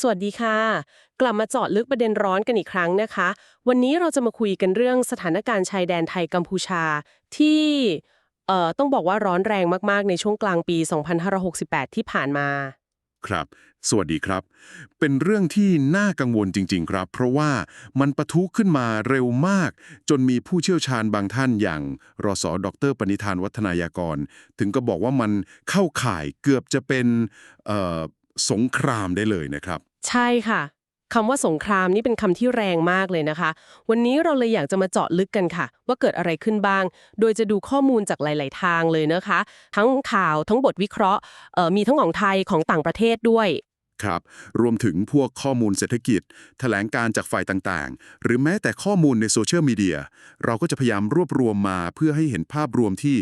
สวัสดีค่ะ กลับมาเจาะลึกประเด็นร้อนกันอีกครั้งนะคะ วันนี้เราจะมาคุยกันเรื่องสถานการณ์ชายแดนไทยกัมพูชา ที่เอ่อต้องบอกว่าร้อนแรงมากๆ ในช่วงกลางปี 2568 ที่ผ่านมา ครับ สวัสดีครับ เป็นเรื่องที่น่ากังวลจริง ๆ ครับ เพราะว่ามันปะทุขึ้นมาเร็วมาก จนมีผู้เชี่ยวชาญบางท่านอย่างรสดร ปณิธานวัฒนายากร ถึงก็บอกว่ามันเข้าข่ายเกือบจะเป็นเอ่อสงครามได้เลยนะครับ ใช่ค่ะคำว่าสงครามนี่เป็นคำที่แรงมากเลยนะคะ วันนี้เราเลยอยากจะมาเจาะลึกกันค่ะ ว่าเกิดอะไรขึ้นบ้าง โดยจะดูข้อมูลจากหลาย ๆ ทางเลยนะคะ ทั้งข่าวทั้งบทวิเคราะห์มีทั้งของไทยของต่างประเทศด้วย ครับ รวมถึงพวกข้อมูลเศรษฐกิจแถลงการจากฝ่ายต่างๆ หรือแม้แต่ข้อมูลในโซเชียลมีเดีย เราก็จะพยายามรวบรวมมาเพื่อให้เห็นภาพรวมที่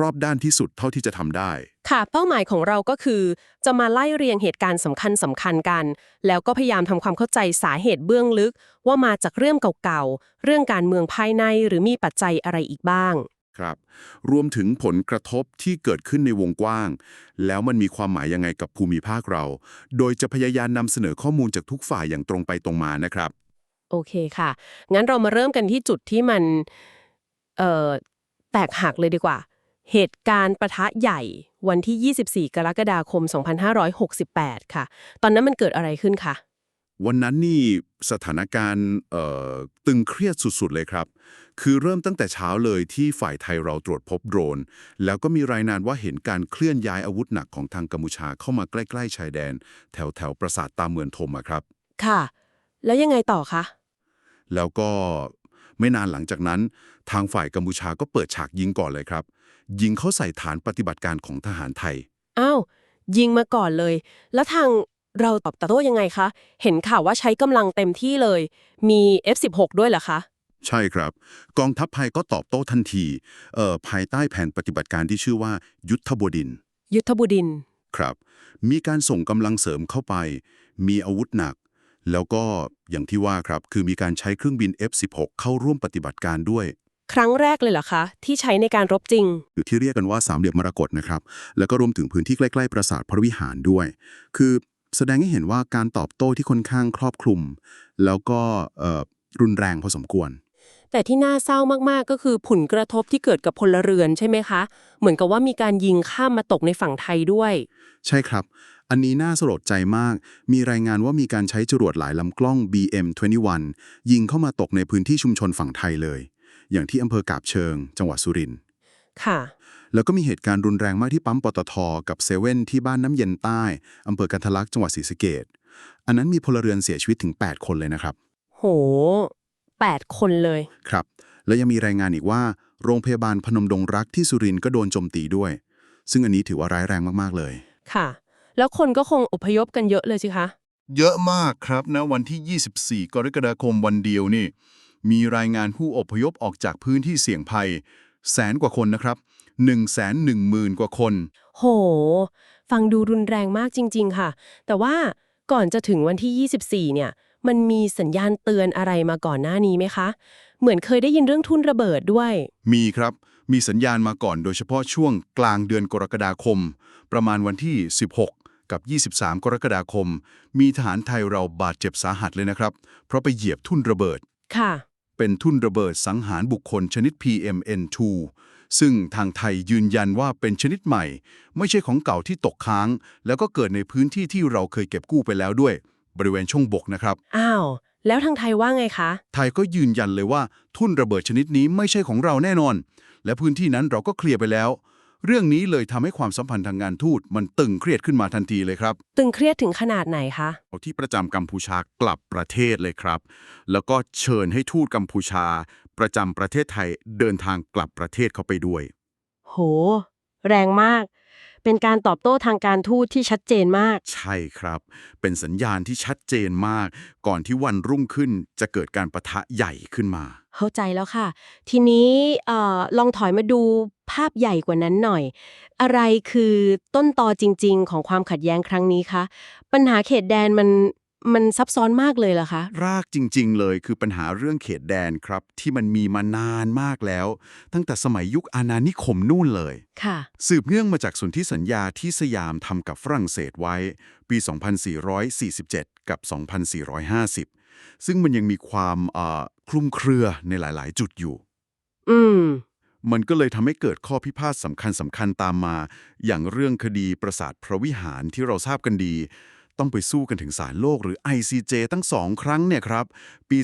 รอบด้านที่สุดเท่าที่จะทำได้ ค่ะ เป้าหมายของเราก็คือ จะมาไล่เรียงเหตุการณ์สำคัญสำคัญๆกัน แล้วก็พยายามทำความเข้าใจสาเหตุเบื้องลึก ว่ามาจากเรื่องเก่าๆ เรื่องการเมืองภายในหรือมีปัจจัยอะไรอีกบ้าง ครับ รวมถึงผลกระทบที่เกิดขึ้นในวงกว้าง แล้วมันมีความหมายยังไงกับภูมิภาคเรา โดยจะพยายามนำเสนอข้อมูลจากทุกฝ่ายอย่างตรงไปตรงมานะครับ โอเคค่ะ งั้นเรามาเริ่มกันที่จุดที่มันเอ่อแตกหักเลยดีกว่า เหตุการณ์ประทะใหญ่วันที่ 24 กรกฎาคม 2568 ค่ะ ตอนนั้นมันเกิดอะไรขึ้นคะ วันนั้นนี่สถานการณ์เอ่อตึงเครียดสุด ๆ เลยครับ คือเริ่มตั้งแต่เช้าเลยที่ฝ่ายไทยเราตรวจพบโดรน แล้วก็มีรายงานว่าเห็นการเคลื่อนย้ายอาวุธหนักของทางกัมพูชาเข้ามาใกล้ ๆ ชายแดน แถวแถวๆปราสาทตาเมือนทมอะครับ ค่ะ แล้วยังไงต่อคะ แล้วก็ไม่นานหลังจากนั้น ทางฝ่ายกัมพูชาก็เปิดฉากยิงก่อนเลยครับ ยิงเข้าใส่ฐานปฏิบัติการของทหารไทย อ้าวยิงมาก่อนเลย แล้วทาง เราตอบโต้ยังไงคะ เห็นข่าวว่าใช้กำลังเต็มที่เลย มี F16 ด้วยเหรอคะ ใช่ครับ กองทัพไทยก็ตอบโต้ทันทีเอ่อภายใต้แผนปฏิบัติการที่ชื่อว่า ยุทธบดินทร์ยุทธบุดินทร์ครับ มีการส่งกำลังเสริมเข้าไป มีอาวุธหนัก แล้วก็อย่างที่ว่าครับ คือมีการใช้เครื่องบิน F16 เข้าร่วมปฏิบัติการด้วย ครั้งแรกเลยเหรอคะ ที่ใช้ในการรบจริง หรือที่เรียกกันว่าสามเหลี่ยมมรกตนะครับ แล้วก็รวมถึงพื้นที่ใกล้ ๆ ปราสาทพระวิหารด้วย คือ แสดงให้เห็นว่าการตอบโต้ที่ค่อนข้างครอบคลุม แล้วก็เอ่อรุนแรงพอสมควร แต่ที่น่าเศร้ามากๆก็คือผลกระทบที่เกิดกับพลเรือนใช่ไหมคะ เหมือนกับว่ามีการยิงข้ามมาตกในฝั่งไทยด้วย ใช่ครับ อันนี้น่าสลดใจมาก มีรายงานว่ามีการใช้จรวดหลายลำกล้อง BM21 ยิงเข้ามาตกในพื้นที่ชุมชนฝั่งไทยเลย อย่างที่อำเภอกาบเชิง จังหวัดสุรินทร์ค่ะ แล้วก็มีเหตุการณ์รุนแรงมากที่ปั๊มปตทกับเซเว่นที่บ้านน้ำเย็นใต้อำเภอกันทะลักจังหวัดศรีสะเกดอันนั้นมีพลเรือนเสียชีวิตถึง 8 คนเลยนะครับ โหแปดคนเลย ครับ แล้วยังมีรายงานอีกว่า โรงพยาบาลพนมดงรักที่สุรินทร์ก็โดนโจมตีด้วย ซึ่งอันนี้ถือว่าร้ายแรงมากๆเลย ค่ะ แล้วคนก็คงอพยพกันเยอะเลยสิคะ เยอะมากครับนะวันที่ 24 กรกฎาคมวันเดียวนี่ มีรายงานผู้อพยพออกจากพื้นที่เสี่ยงภัย แสนกว่าคนนะครับ 1 1 0 0 0 0 กว่าคน โห ฟังดูรุนแรงมากจริง ๆ ค่ะ แต่ว่าก่อนจะถึงวันที่ 24 เนี่ย มันมีสัญญาณเตือนอะไรมาก่อนหน้านี้ไหมคะ เหมือนเคยได้ยินเรื่องทุ่นระเบิดด้วย มีครับ มีสัญญาณมาก่อนโดยเฉพาะช่วงกลางเดือนกรกฎาคม ประมาณวันที่ 16 กับ 23 กรกฎาคม มีทหารไทยเราบาดเจ็บสาหัสเลยนะครับ เพราะไปเหยียบทุ่นระเบิด ค่ะ เป็นทุ่นระเบิดสังหารบุคคลชนิด PMN2 ซึ่งทางไทยยืนยันว่าเป็นชนิดใหม่ ไม่ใช่ของเก่าที่ตกค้าง แล้วก็เกิดในพื้นที่ที่เราเคยเก็บกู้ไปแล้วด้วย บริเวณช่องบกนะครับ อ้าว แล้วทางไทยว่าไงคะ ไทยก็ยืนยันเลยว่าทุ่นระเบิดชนิดนี้ไม่ใช่ของเราแน่นอน และพื้นที่นั้นเราก็เคลียร์ไปแล้ว เรื่องนี้เลยทำให้ความสัมพันธ์ทางงานทูตมันตึงเครียดขึ้นมาทันทีเลยครับ ตึงเครียดถึงขนาดไหนคะ เอาที่ประจำกัมพูชากลับประเทศเลยครับ แล้วก็เชิญให้ทูตกัมพูชา ประจำประเทศไทยเดินทางกลับประเทศเขาไปด้วย โห แรงมาก เป็นการตอบโต้ทางการทูตที่ชัดเจนมาก ใช่ครับ เป็นสัญญาณที่ชัดเจนมาก ก่อนที่วันรุ่งขึ้นจะเกิดการประทะใหญ่ขึ้นมา เข้าใจแล้วค่ะ ทีนี้เอ่อลองถอยมาดูภาพใหญ่กว่านั้นหน่อย อะไรคือต้นตอจริง ๆ ของความขัดแย้งครั้งนี้คะ ปัญหาเขตแดนมัน มันซับซ้อนมากเลยล่ะคะ รากจริง ๆ เลยคือปัญหาเรื่องเขตแดนครับ ที่มันมีมานานมากแล้ว ตั้งแต่สมัยยุคอาณานิคมนู่นเลย ค่ะ สืบเนื่องมาจากสนธิสัญญาที่สยามทำกับฝรั่งเศสไว้ ปี 2447 กับ 2450 ซึ่งมันยังมีความเอ่อคลุมเครือในหลาย ๆ จุดอยู่ อืม มันก็เลยทำให้เกิดข้อพิพาทสำคัญสำคัญตามมา อย่างเรื่องคดีประสาทพระวิหารที่เราทราบกันดี ต้องไปสู้กันถึงศาลโลกหรือ ICJ ตั้งสองครั้งเนี่ยครับ ปี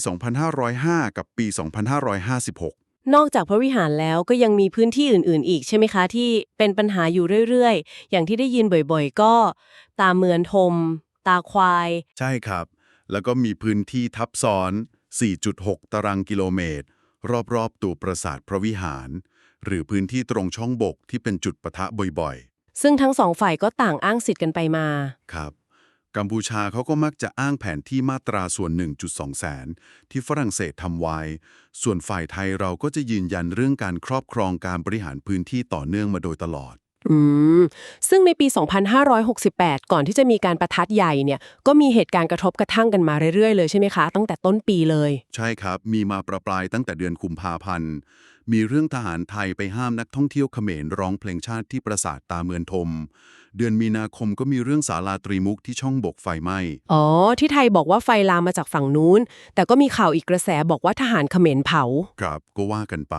2505 กับปี 2556นอกจากพระวิหารแล้วก็ยังมีพื้นที่อื่น ๆ อีกใช่ไหมคะ ที่เป็นปัญหาอยู่เรื่อย ๆ อย่างที่ได้ยินบ่อยๆ ก็ ตาเมือนทม ตาควาย ใช่ครับ แล้วก็มีพื้นที่ทับซ้อน 4.6 ตารางกิโลเมตร รอบ ๆ ตัวปราสาทพระวิหาร หรือพื้นที่ตรงช่องบกที่เป็นจุดปะทะบ่อยซึ่งทั้งสองฝ่ายก็ต่างอ้างสิทธิ์กันไปมาๆครับ กัมพูชาเขาก็มักจะอ้างแผนที่มาตราส่วน 1.2 แสน ที่ฝรั่งเศสทำไว้ ส่วนฝ่ายไทยเราก็จะยืนยันเรื่องการครอบครองการบริหารพื้นที่ต่อเนื่องมาโดยตลอด อืม ซึ่งในปี 2568 ก่อนที่จะมีการประทัดใหญ่เนี่ย ก็มีเหตุการณ์กระทบกระทั่งกันมาเรื่อยๆ เลยใช่ไหมคะ ตั้งแต่ต้นปีเลย ใช่ครับ มีมาประปรายตั้งแต่เดือนกุมภาพันธ์ มีเรื่องทหารไทยไปห้ามนักท่องเที่ยวเขมรร้องเพลงชาติที่ปราสาทตาเมือนทม เดือนมีนาคมก็มีเรื่องศาลาตรีมุกที่ช่องบกไฟไหม้ อ๋อ ที่ไทยบอกว่าไฟลามมาจากฝั่งนู้น แต่ก็มีข่าวอีกกระแสบอกว่าทหารเขมรเผา ครับก็ว่ากันไป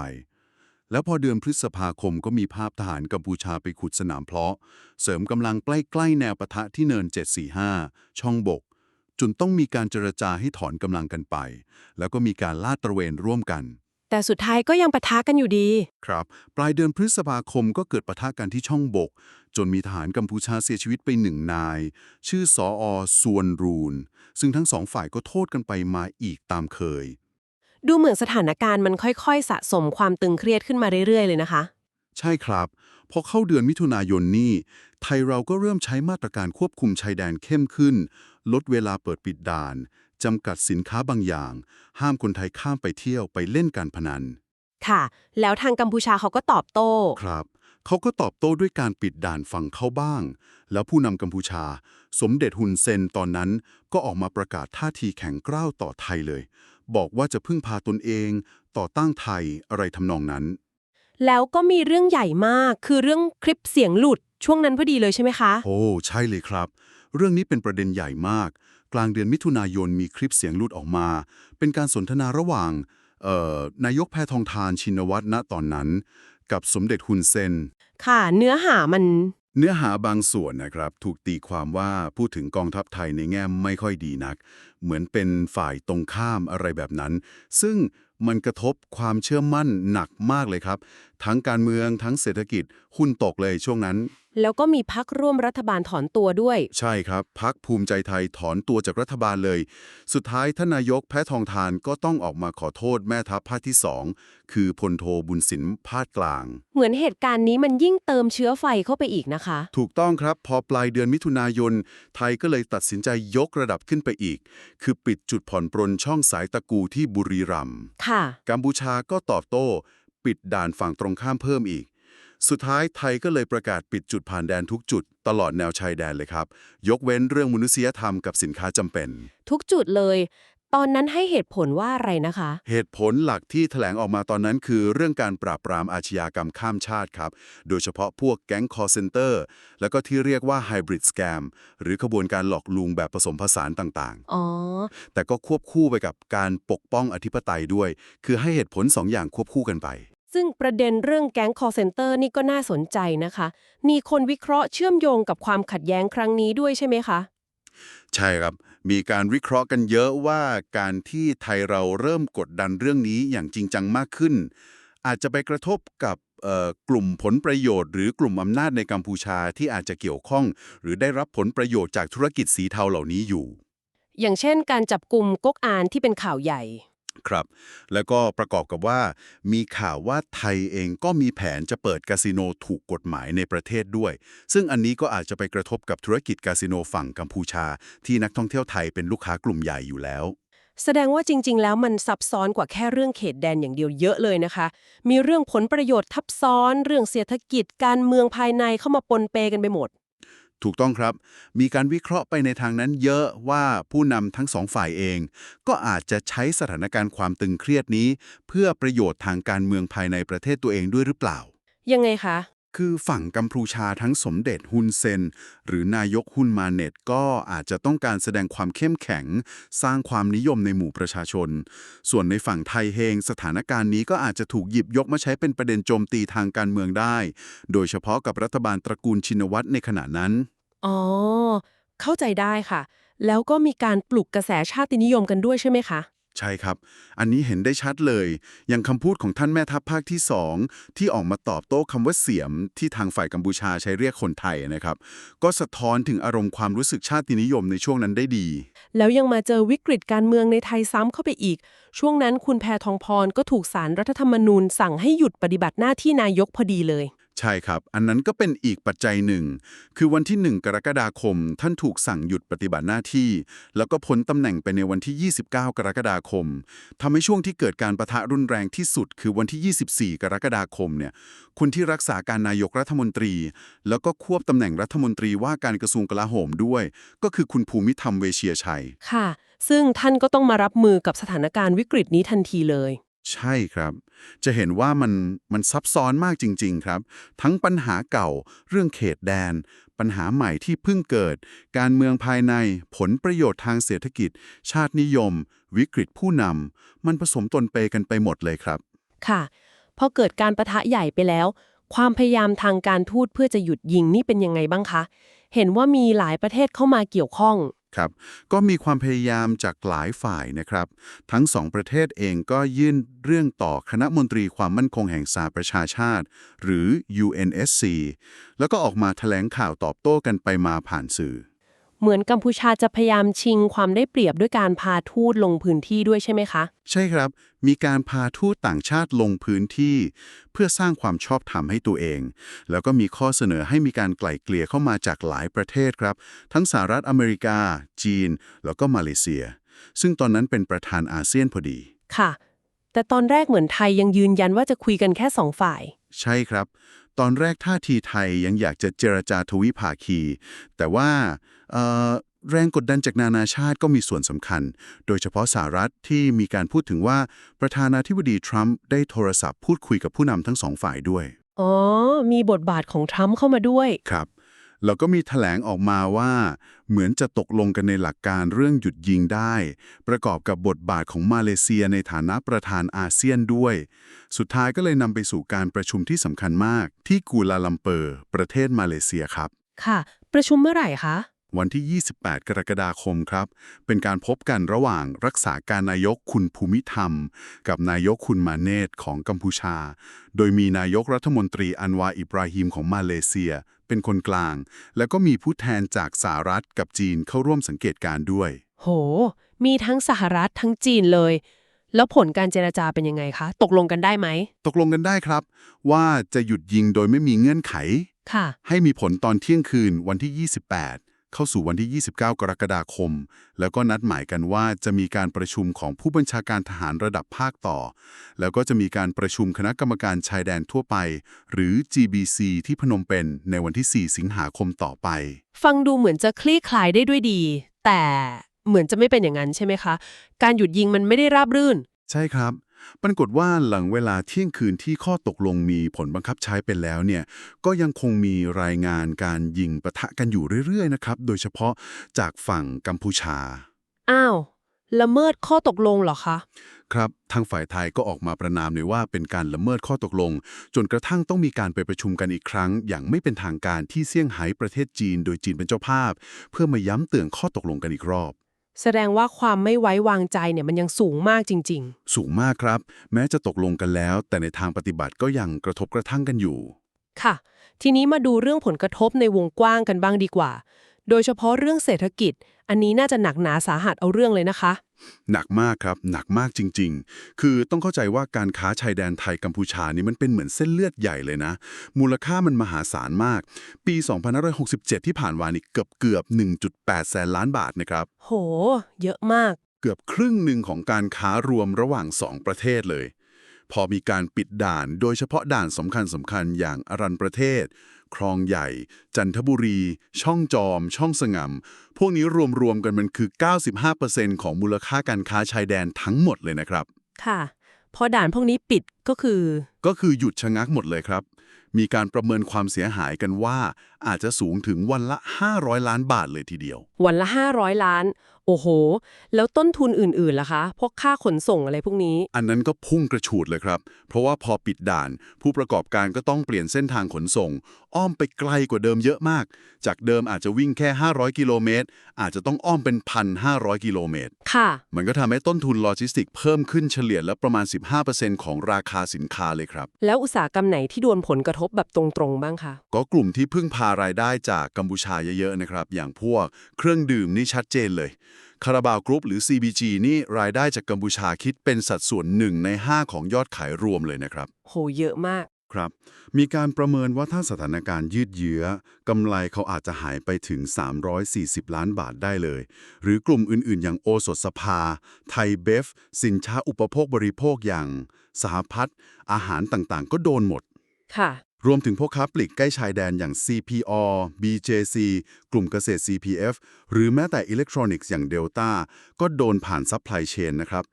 แล้วพอเดือนพฤษภาคมก็มีภาพทหารกัมพูชาไปขุดสนามเพาะ เสริมกำลังใกล้ๆแนวปะทะที่เนิน 745 ช่องบก จนต้องมีการเจรจาให้ถอนกำลังกันไป แล้วก็มีการลาดตระเวนร่วมกันแต่สุดท้ายก็ยังปะทะกันอยู่ดี ครับ ปลายเดือนพฤษภาคมก็เกิดปะทะกันที่ช่องบก จนมีทหารกัมพูชาเสียชีวิตไปหนึ่งนาย ชื่อสออส่วนรูน ซึ่งทั้งสองฝ่ายก็โทษกันไปมาอีกตามเคย ดูเหมือนสถานการณ์มันค่อยๆ สะสมความตึงเครียดขึ้นมาเรื่อยๆ เลยนะคะ ใช่ครับพอเข้าเดือนมิถุนายนนี่ไทยเราก็เริ่มใช้มาตรการควบคุมชายแดนเข้มขึ้น ลดเวลาเปิดปิดด่านจำกัดสินค้าบางอย่าง ห้ามคนไทยข้ามไปเที่ยวไปเล่นการพนัน ค่ะ แล้วทางกัมพูชาเขาก็ตอบโต้ ครับ เขาก็ตอบโต้ด้วยการปิดด่านฝั่งเข้าบ้าง แล้วผู้นำกัมพูชา สมเด็จฮุนเซนตอนนั้นก็ออกมาประกาศท่าทีแข็งกร้าวต่อไทยเลย บอกว่าจะพึ่งพาตนเองต่อต้านไทยอะไรทำนองนั้น แล้วก็มีเรื่องใหญ่มากคือเรื่องคลิปเสียงหลุดช่วงนั้นพอดีเลยใช่ไหมคะ โอ้ใช่เลยครับ เรื่องนี้เป็นประเด็นใหญ่มาก กลางเดือนมิถุนายนมีคลิปเสียงหลุดออกมา เป็นการสนทนาระหว่างเอ่อนายกแพทองทานชินวัตรณตอนนั้น กับสมเด็จฮุนเซน ค่ะ เนื้อหามัน เนื้อหาบางส่วนนะครับ ถูกตีความว่าพูดถึงกองทัพไทยในแง่ไม่ค่อยดีนัก เหมือนเป็นฝ่ายตรงข้ามอะไรแบบนั้น ซึ่งมันกระทบความเชื่อมั่นหนักมากเลยครับ ทั้งการเมืองทั้งเศรษฐกิจหุ้นตกเลยช่วงนั้น แล้วก็มีพักร่วมรัฐบาลถอนตัวด้วย ใช่ครับพักภูมิใจไทยถอนตัวจากรัฐบาลเลย สุดท้ายท่านนายกแพ้ทองทานก็ต้องออกมาขอโทษแม่ทัพภาคที่สองคือพลโทบุญสินภาคกลาง เหมือนเหตุการณ์นี้มันยิ่งเติมเชื้อไฟเข้าไปอีกนะคะ ถูกต้องครับพอปลายเดือนมิถุนายน ไทยก็เลยตัดสินใจยกระดับขึ้นไปอีก คือปิดจุดผ่อนปรนช่องสายตะกูที่บุรีรัมย์ค่ะ กัมพูชาก็ตอบโต้ ปิดด่านฝั่งตรงข้ามเพิ่มอีก สุดท้ายไทยก็เลยประกาศปิดจุดผ่านแดนทุกจุด ตลอดแนวชายแดนเลยครับ ยกเว้นเรื่องมนุษยธรรมกับสินค้าจำเป็น ทุกจุดเลย ตอนนั้นให้เหตุผลว่าอะไรนะคะ เหตุผลหลักที่แถลงออกมาตอนนั้นคือเรื่องการปราบปรามอาชญากรรมข้ามชาติครับ โดยเฉพาะพวกแก๊งคอร์เซนเตอร์แล้วก็ที่เรียกว่าไฮบริดสแกมหรือขบวนการหลอกลวงแบบผสมผสานต่างอ๋อ ๆ แต่ก็ควบคู่ไปกับการปกป้องอธิปไตยด้วย คือให้เหตุผลสองอย่างควบคู่กันไป ซึ่งประเด็นเรื่องแก๊ง call center นี่ก็น่าสนใจนะคะ มีคนวิเคราะห์เชื่อมโยงกับความขัดแย้งครั้งนี้ด้วยใช่ไหมคะ ใช่ครับ มีการวิเคราะห์กันเยอะว่าการที่ไทยเราเริ่มกดดันเรื่องนี้อย่างจริงจังมากขึ้น อาจจะไปกระทบกับเอ่อกลุ่มผลประโยชน์หรือกลุ่มอำนาจในกัมพูชาที่อาจจะเกี่ยวข้อง หรือได้รับผลประโยชน์จากธุรกิจสีเทาเหล่านี้อยู่ อย่างเช่น การจับกลุ่มก๊กอานที่เป็นข่าวใหญ่ ครับ แล้วก็ประกอบกับว่า มีข่าวว่าไทยเองก็มีแผนจะเปิดคาสิโนถูกกฎหมายในประเทศด้วย ซึ่งอันนี้ก็อาจจะไปกระทบกับธุรกิจคาสิโนฝั่งกัมพูชา ที่นักท่องเที่ยวไทยเป็นลูกค้ากลุ่มใหญ่อยู่แล้ว แสดงว่าจริง ๆ แล้วมันซับซ้อนกว่าแค่เรื่องเขตแดนอย่างเดียวเยอะเลยนะคะ มีเรื่องผลประโยชน์ทับซ้อน เรื่องเศรษฐกิจการเมืองภายในเข้ามาปนเปกันไปหมด ถูกต้องครับ มีการวิเคราะห์ไปในทางนั้นเยอะว่าผู้นำทั้งสองฝ่ายเอง ก็อาจจะใช้สถานการณ์ความตึงเครียดนี้ เพื่อประโยชน์ทางการเมืองภายในประเทศตัวเองด้วยหรือเปล่า ยังไงคะ คือฝั่งกัมพูชาทั้งสมเด็จฮุนเซน หรือนายกฮุนมาเน็ตก็อาจจะต้องการแสดงความเข้มแข็ง สร้างความนิยมในหมู่ประชาชน ส่วนในฝั่งไทยเฮงสถานการณ์นี้ก็อาจจะถูกหยิบยกมาใช้เป็นประเด็นโจมตีทางการเมืองได้ โดยเฉพาะกับรัฐบาลตระกูลชินวัตรในขณะนั้น อ๋อ เข้าใจได้ค่ะ แล้วก็มีการปลุกกระแสชาตินิยมกันด้วยใช่ไหมคะ ใช่ครับ อันนี้เห็นได้ชัดเลย อย่างคำพูดของท่านแม่ทัพภาคที่สองที่ออกมาตอบโต้คำว่าเสียมที่ทางฝ่ายกัมพูชาใช้เรียกคนไทยนะครับ ก็สะท้อนถึงอารมณ์ความรู้สึกชาตินิยมในช่วงนั้นได้ดี แล้วยังมาเจอวิกฤตการเมืองในไทยซ้ำเข้าไปอีก ช่วงนั้นคุณแพทองพรก็ถูกสารรัฐธรรมนูญสั่งให้หยุดปฏิบัติหน้าที่นายกพอดีเลย ใช่ครับ อันนั้นก็เป็นอีกปัจจัยหนึ่ง คือวันที่ 1 กรกฎาคม ท่านถูกสั่งหยุดปฏิบัติหน้าที่ แล้วก็พ้นตำแหน่งไปในวันที่ 29 กรกฎาคมทำให้ช่วงที่เกิดการประทะรุนแรงที่สุด คือวันที่ 24 กรกฎาคมเนี่ยคนที่รักษาการนายกรัฐมนตรี แล้วก็ควบตำแหน่งรัฐมนตรีว่าการกระทรวงกลาโหมด้วย ก็คือคุณภูมิธรรมเวเชียชัย ค่ะ ซึ่งท่านก็ต้องมารับมือกับสถานการณ์วิกฤตนี้ทันทีเลย ใช่ครับ จะเห็นว่ามันมันซับซ้อนมากจริง ๆ ครับ ทั้งปัญหาเก่า เรื่องเขตแดน ปัญหาใหม่ที่เพิ่งเกิด การเมืองภายใน ผลประโยชน์ทางเศรษฐกิจ ชาตินิยม วิกฤตผู้นำ มันผสมตนเปกันไปหมดเลยครับ ค่ะ พอเกิดการประทะใหญ่ไปแล้ว ความพยายามทางการทูตเพื่อจะหยุดยิงนี่เป็นยังไงบ้างคะ เห็นว่ามีหลายประเทศเข้ามาเกี่ยวข้อง ครับ ก็มีความพยายามจากหลายฝ่ายนะครับ ทั้งสองประเทศเองก็ยื่นเรื่องต่อคณะมนตรีความมั่นคงแห่งสหประชาชาติ หรือ UNSC แล้วก็ออกมาแถลงข่าวตอบโต้กันไปมาผ่านสื่อ เหมือนกัมพูชาจะพยายามชิงความได้เปรียบด้วยการพาทูตลงพื้นที่ด้วยใช่ไหมคะ ใช่ครับ มีการพาทูตต่างชาติลงพื้นที่ เพื่อสร้างความชอบธรรมให้ตัวเอง แล้วก็มีข้อเสนอให้มีการไกล่เกลี่ยเข้ามาจากหลายประเทศครับ ทั้งสหรัฐอเมริกา จีน แล้วก็มาเลเซีย ซึ่งตอนนั้นเป็นประธานอาเซียนพอดี ค่ะ แต่ตอนแรกเหมือนไทยยังยืนยันว่าจะคุยกันแค่สองฝ่าย ใช่ครับ ตอนแรกท่าทีไทยยังอยากจะเจรจาทวิภาคี แต่ว่าเอ่อ แรงกดดันจากนานาชาติก็มีส่วนสำคัญ โดยเฉพาะสหรัฐที่มีการพูดถึงว่าประธานาธิบดีทรัมป์ได้โทรศัพท์พูดคุยกับผู้นำทั้งสองฝ่ายด้วย อ๋อ มีบทบาทของทรัมป์เข้ามาด้วย ครับ แล้วก็มีแถลงออกมาว่า เหมือนจะตกลงกันในหลักการเรื่องหยุดยิงได้ ประกอบกับบทบาทของมาเลเซียในฐานะประธานอาเซียนด้วย สุดท้ายก็เลยนำไปสู่การประชุมที่สำคัญมาก ที่กูลาลัมเปอร์ ประเทศมาเลเซียครับ ค่ะ ประชุมเมื่อไหร่คะ วันที่ 28 กรกฎาคมครับ เป็นการพบกันระหว่างรักษาการนายกคุณภูมิธรรม กับนายกคุณมาเนตของกัมพูชา โดยมีนายกรัฐมนตรีอันวาอิบราฮิมของมาเลเซีย เป็นคนกลาง แล้วก็มีผู้แทนจากสหรัฐกับจีนเข้าร่วมสังเกตการณ์ด้วย โห มีทั้งสหรัฐทั้งจีนเลย แล้วผลการเจรจาเป็นยังไงคะ ตกลงกันได้ไหม ตกลงกันได้ครับ ว่าจะหยุดยิงโดยไม่มีเงื่อนไข ค่ะ ให้มีผลตอนเที่ยงคืนวันที่ 28 เข้าสู่วันที่ 29 กรกฎาคม แล้วก็นัดหมายกันว่าจะมีการประชุมของผู้บัญชาการทหารระดับภาคต่อ แล้วก็จะมีการประชุมคณะกรรมการชายแดนทั่วไป หรือ GBC ที่พนมเปญในวันที่ 4 สิงหาคมต่อไป ฟังดูเหมือนจะคลี่คลายได้ด้วยดี แต่เหมือนจะไม่เป็นอย่างนั้นใช่ไหมคะ การหยุดยิงมันไม่ได้ราบรื่น ใช่ครับ ปรากฏว่าหลังเวลาเที่ยงคืนที่ข้อตกลงมีผลบังคับใช้ไปแล้วเนี่ยก็ยังคงมีรายงานการยิงปะทะกันอยู่เรื่อยๆนะครับโดยเฉพาะจากฝั่งกัมพูชา อ้าวละเมิดข้อตกลงเหรอคะ ครับ ทางฝ่ายไทยก็ออกมาประนามเลยว่าเป็นการละเมิดข้อตกลง จนกระทั่งต้องมีการไปประชุมกันอีกครั้ง อย่างไม่เป็นทางการที่เซี่ยงไฮ้ประเทศจีน โดยจีนเป็นเจ้าภาพ เพื่อมาย้ำเตือนข้อตกลงกันอีกรอบ แสดงว่าความไม่ไว้วางใจเนี่ยมันยังสูงมากจริง สูงมากครับ แม้จะตกลงกันแล้ว แต่ในทางปฏิบัติก็ยังกระทบกระทั่งกันอยู่ ๆ ค่ะ ทีนี้มาดูเรื่องผลกระทบในวงกว้างกันบ้างดีกว่า โดยเฉพาะเรื่องเศรษฐกิจ อันนี้น่าจะหนักหนาสาหัสเอาเรื่องเลยนะคะ หนักมากครับ หนักมากจริง ๆ คือต้องเข้าใจว่าการค้าชายแดนไทยกัมพูชานี่มันเป็นเหมือนเส้นเลือดใหญ่เลยนะ มูลค่ามันมหาศาลมาก ปี2567 ที่ผ่านมานี่เกือบเกือบ 1.8 แสนล้านบาทนะครับ โห เยอะมาก เกือบครึ่งหนึ่งของการค้ารวมระหว่าง 2 ประเทศเลย พอมีการปิดด่านโดยเฉพาะด่านสำคัญสำคัญอย่างอรัญประเทศ คลองใหญ่ จันทบุรี ช่องจอม ช่องสงำพวกนี้รวมๆกันมันคือ 95%ของมูลค่าการค้าชายแดนทั้งหมดเลยนะครับ ค่ะ พอด่านพวกนี้ปิดก็คือ ก็คือหยุดชะงักหมดเลยครับ มีการประเมินความเสียหายกันว่าอาจจะสูงถึงวันละ 500 ล้านบาทเลยทีเดียว วันละ 500 ล้าน โอ้โห แล้วต้นทุนอื่นๆล่ะคะพวกค่าขนส่งอะไรพวกนี้ อันนั้นก็พุ่งกระฉูดเลยครับ เพราะว่าพอปิดด่าน ผู้ประกอบการก็ต้องเปลี่ยนเส้นทางขนส่ง อ้อมไปไกลกว่าเดิมเยอะมาก จากเดิมอาจจะวิ่งแค่ 500 กิโลเมตร อาจจะต้องอ้อมเป็น 1,500 กิโลเมตร ค่ะ มันก็ทำให้ต้นทุนโลจิสติกเพิ่มขึ้นเฉลี่ยแล้วประมาณ 15%ของราคาสินค้าเลยครับ แล้วอุตสาหกรรมไหนที่โดนผลกระทบแบบตรงๆบ้างคะ ก็กลุ่มที่พึ่งพารายได้จากกัมพูชาเยอะๆนะครับ อย่างพวกเครื่องดื่มนี่ชัดเจนเลยคาราบาวกรุ๊ปหรือ CBG นี่รายได้จากกัมพูชาคิดเป็นสัดส่วนหนึ่งใน 5 ของยอดขายรวมเลยนะครับ โหเยอะมาก ครับ มีการประเมินว่าถ้าสถานการณ์ยืดเยื้อกำไรเขาอาจจะหายไปถึง 340 ล้านบาทได้เลย หรือกลุ่มอื่น ๆ อย่างโอสถสภา ไทยเบฟ สินค้าอุปโภคบริโภคอย่าง สหพัฒน์อาหารต่าง ๆ ก็โดนหมด ค่ะ รวมถึงพวกค้าปลีกใกล้ชายแดนอย่าง CPO BJC กลุ่มเกษตร CPF หรือแม้แต่อิเล็กทรอนิกส์อย่าง Delta ก็โดนผ่านซัพพลายเชนนะครับ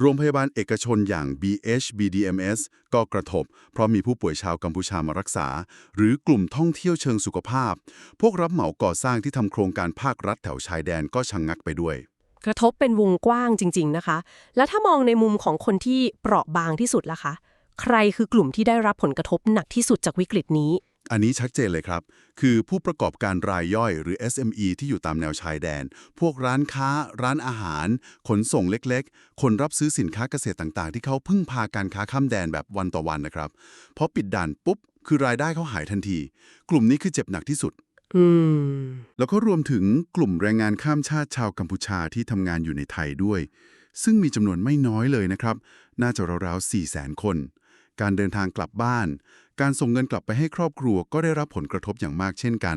โรงพยาบาลเอกชนอย่าง BH BDMS ก็กระทบ เพราะมีผู้ป่วยชาวกัมพูชามารักษา หรือกลุ่มท่องเที่ยวเชิงสุขภาพ พวกรับเหมาก่อสร้างที่ทำโครงการภาครัฐแถวชายแดนก็ชะงงักไปด้วยกระทบเป็นวงกว้างจริง ๆ นะคะ แล้วถ้ามองในมุมของคนที่เปราะบางที่สุดล่ะคะ ใครคือกลุ่มที่ได้รับผลกระทบหนักที่สุดจากวิกฤตนี้ อันนี้ชัดเจนเลยครับ คือผู้ประกอบการรายย่อยหรือ SME ที่อยู่ตามแนวชายแดน พวกร้านค้า ร้านอาหาร ขนส่งเล็กๆ คนรับซื้อสินค้าเกษตรต่างๆ ที่เขาพึ่งพาการค้าข้ามแดนแบบวันต่อวันนะครับพอปิดด่านปุ๊บ คือรายได้เขาหายทันที กลุ่มนี้คือเจ็บหนักที่สุดอืมแล้วก็รวมถึงกลุ่มแรงงานข้ามชาติชาวกัมพูชาที่ทำงานอยู่ในไทยด้วย ซึ่งมีจำนวนไม่น้อยเลยนะครับ น่าจะราวๆ4 0 0 0 0 0 คน การเดินทางกลับบ้าน การส่งเงินกลับไปให้ครอบครัวก็ได้รับผลกระทบอย่างมากเช่นกัน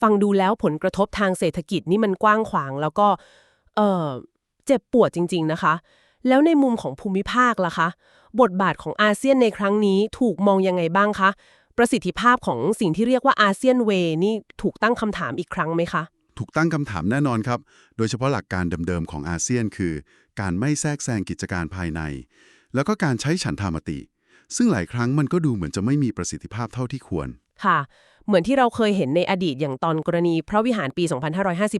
ฟังดูแล้วผลกระทบทางเศรษฐกิจนี่มันกว้างขวาง แล้วก็ เออเจ็บปวดจริง ๆ นะคะ แล้วในมุมของภูมิภาคล่ะคะ บทบาทของอาเซียนในครั้งนี้ถูกมองยังไงบ้างคะ ประสิทธิภาพของสิ่งที่เรียกว่าอาเซียนเวนี่ถูกตั้งคำถามอีกครั้งไหมคะถูกตั้งคำถามแน่นอนครับ โดยเฉพาะหลักการเดิมๆของอาเซียนคือ การไม่แทรกแซงกิจการภายใน แล้วก็การใช้ฉันทามติ ซึ่งหลายครั้งมันก็ดูเหมือนจะไม่มีประสิทธิภาพเท่าที่ควร ค่ะ เหมือนที่เราเคยเห็นในอดีตอย่างตอนกรณีพระวิหารปี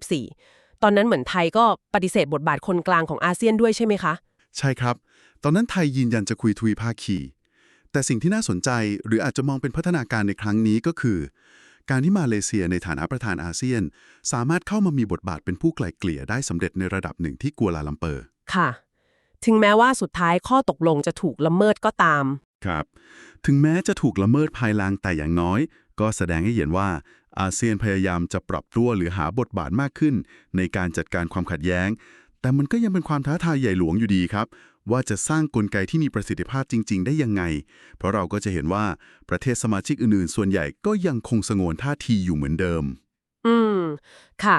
2554 ตอนนั้นเหมือนไทยก็ปฏิเสธบทบาทคนกลางของอาเซียนด้วยใช่ไหมคะ ใช่ครับ ตอนนั้นไทยยืนยันจะคุยทวีภาคี แต่สิ่งที่น่าสนใจหรืออาจจะมองเป็นพัฒนาการในครั้งนี้ก็คือ การที่มาเลเซียในฐานะประธานอาเซียน สามารถเข้ามามีบทบาทเป็นผู้ไกล่เกลี่ยได้สำเร็จในระดับหนึ่งที่กัวลาลัมเปอร์ ค่ะ ถึงแม้ว่าสุดท้ายข้อตกลงจะถูกละเมิดก็ตาม ครับ ถึงแม้จะถูกละเมิดภายหลังแต่อย่างน้อย ก็แสดงให้เห็นว่าอาเซียนพยายามจะปรับตัวหรือหาบทบาทมากขึ้น ในการจัดการความขัดแย้ง แต่มันก็ยังเป็นความท้าทายใหญ่หลวงอยู่ดีครับ ว่าจะสร้างกลไกที่มีประสิทธิภาพจริง ๆ ได้ยังไง เพราะเราก็จะเห็นว่าประเทศสมาชิกอื่นๆ ส่วนใหญ่ก็ยังคงสงวนท่าทีอยู่เหมือนเดิม อืม ค่ะ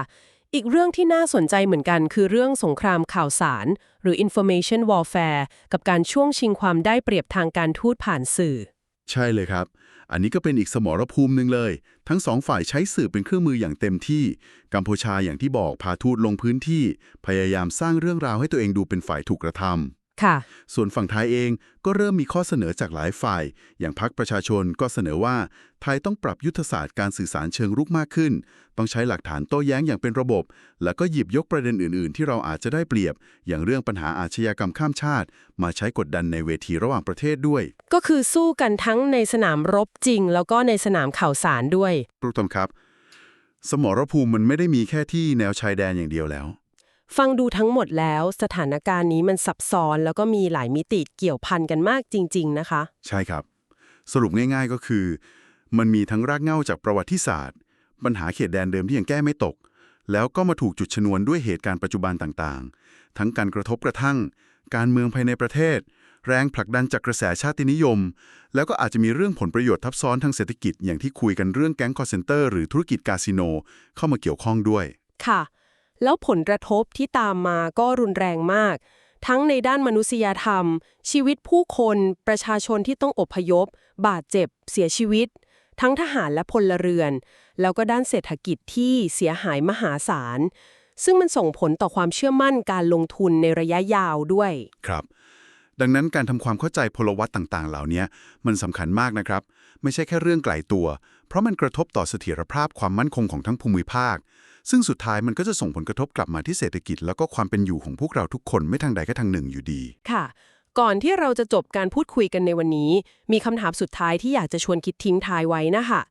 อีกเรื่องที่น่าสนใจเหมือนกันคือเรื่องสงครามข่าวสาร หรือ information warfare กับการช่วงชิงความได้เปรียบทางการทูตผ่านสื่อ ใช่เลยครับ อันนี้ก็เป็นอีกสมรภูมิหนึ่งเลย ทั้งสองฝ่ายใช้สื่อเป็นเครื่องมืออย่างเต็มที่ กัมพูชาอย่างที่บอกพาทูตลงพื้นที่ พยายามสร้างเรื่องราวให้ตัวเองดูเป็นฝ่ายถูกกระทำ ค่ะ ส่วนฝั่งไทยเองก็เริ่มมีข้อเสนอจากหลายฝ่าย อย่างพรรคประชาชนก็เสนอว่าไทยต้องปรับยุทธศาสตร์การสื่อสารเชิงรุกมากขึ้น ต้องใช้หลักฐานโต้แย้งอย่างเป็นระบบ แล้วก็หยิบยกประเด็นอื่น ๆ ที่เราอาจจะได้เปรียบ อย่างเรื่องปัญหาอาชญากรรมข้ามชาติ มาใช้กดดันในเวทีระหว่างประเทศด้วย ก็คือสู้กันทั้งในสนามรบจริง แล้วก็ในสนามข่าวสารด้วยครูตมครับ สมรภูมิมันไม่ได้มีแค่ที่แนวชายแดนอย่างเดียวแล้ว ฟังดูทั้งหมดแล้วสถานการณ์นี้มันซับซ้อน แล้วก็มีหลายมิติเกี่ยวพันกันมากจริง ๆ นะคะ ใช่ครับ สรุปง่ายๆก็คือ มันมีทั้งรากเหง้าจากประวัติศาสตร์ ปัญหาเขตแดนเดิมที่ยังแก้ไม่ตก แล้วก็มาถูกจุดชนวนด้วยเหตุการณ์ปัจจุบันต่างๆ ทั้งการกระทบกระทั่ง การเมืองภายในประเทศ แรงผลักดันจากกระแสชาตินิยม แล้วก็อาจจะมีเรื่องผลประโยชน์ทับซ้อนทางเศรษฐกิจอย่างที่คุยกันเรื่องแก๊งคอร์เซนเตอร์หรือธุรกิจคาสิโนเข้ามาเกี่ยวข้องด้วย ค่ะ แล้วผลกระทบที่ตามมาก็รุนแรงมาก ทั้งในด้านมนุษยธรรม ชีวิตผู้คนประชาชนที่ต้องอพยพ บาดเจ็บ เสียชีวิต ทั้งทหารและพลเรือน แล้วก็ด้านเศรษฐกิจที่เสียหายมหาศาล ซึ่งมันส่งผลต่อความเชื่อมั่นการลงทุนในระยะยาวด้วย ครับดังนั้นการทำความเข้าใจพลวัตต่างๆ เหล่านี้มันสำคัญมากนะครับ ไม่ใช่แค่เรื่องไกลตัว เพราะมันกระทบต่อเสถียรภาพความมั่นคงของทั้งภูมิภาค ซึ่งสุดท้ายมันก็จะส่งผลกระทบกลับมาที่เศรษฐกิจ แล้วก็ความเป็นอยู่ของพวกเราทุกคนไม่ทางใดก็ทางหนึ่งอยู่ดี ค่ะ ก่อนที่เราจะจบการพูดคุยกันในวันนี้ มีคำถามสุดท้ายที่อยากจะชวนคิดทิ้งทายไว้นะคะ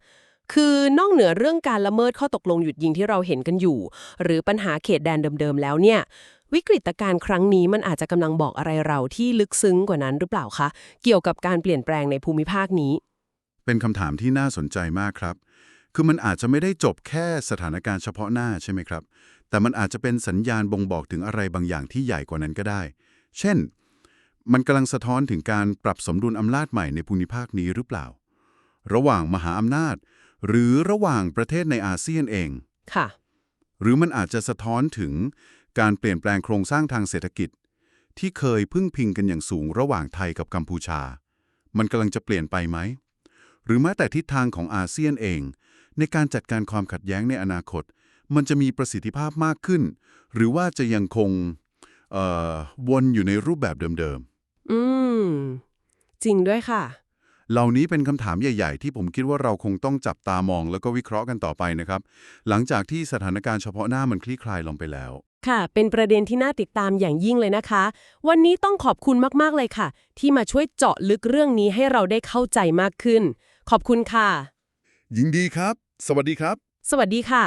คือนอกเหนือเรื่องการละเมิดข้อตกลงหยุดยิงที่เราเห็นกันอยู่ หรือปัญหาเขตแดนเดิมๆแล้วเนี่ย วิกฤตการณ์ครั้งนี้มันอาจจะกำลังบอกอะไรเราที่ลึกซึ้งกว่านั้นหรือเปล่าคะ เกี่ยวกับการเปลี่ยนแปลงในภูมิภาคนี้ เป็นคำถามที่น่าสนใจมากครับ คือมันอาจจะไม่ได้จบแค่สถานการณ์เฉพาะหน้าใช่ไหมครับ แต่มันอาจจะเป็นสัญญาณบ่งบอกถึงอะไรบางอย่างที่ใหญ่กว่านั้นก็ได้ เช่น มันกำลังสะท้อนถึงการปรับสมดุลอำนาจใหม่ในภูมิภาคนี้หรือเปล่า ระหว่างมหาอำนาจ หรือระหว่างประเทศในอาเซียนเอง ค่ะ หรือมันอาจจะสะท้อนถึงการเปลี่ยนแปลงโครงสร้างทางเศรษฐกิจ ที่เคยพึ่งพิงกันอย่างสูงระหว่างไทยกับกัมพูชา มันกำลังจะเปลี่ยนไปไหม หรือแม้แต่ทิศทางของอาเซียนเอง ในการจัดการความขัดแย้งในอนาคต มันจะมีประสิทธิภาพมากขึ้น หรือว่าจะยังคงเอ่อวนอยู่ในรูปแบบเดิมอืม จริงด้วยค่ะๆเหล่านี้เป็นคำถามใหญ่ ๆ ที่ผมคิดว่าเราคงต้องจับตามองแล้วก็วิเคราะห์กันต่อไปนะครับ หลังจากที่สถานการณ์เฉพาะหน้ามันคลี่คลายลงไปแล้ว ค่ะ เป็นประเด็นที่น่าติดตามอย่างยิ่งเลยนะคะ วันนี้ต้องขอบคุณมากๆเลยค่ะ ที่มาช่วยเจาะลึกเรื่องนี้ให้เราได้เข้าใจมากขึ้น ขอบคุณค่ะ ยินดีครับ สวัสดีครับ สวัสดีค่ะ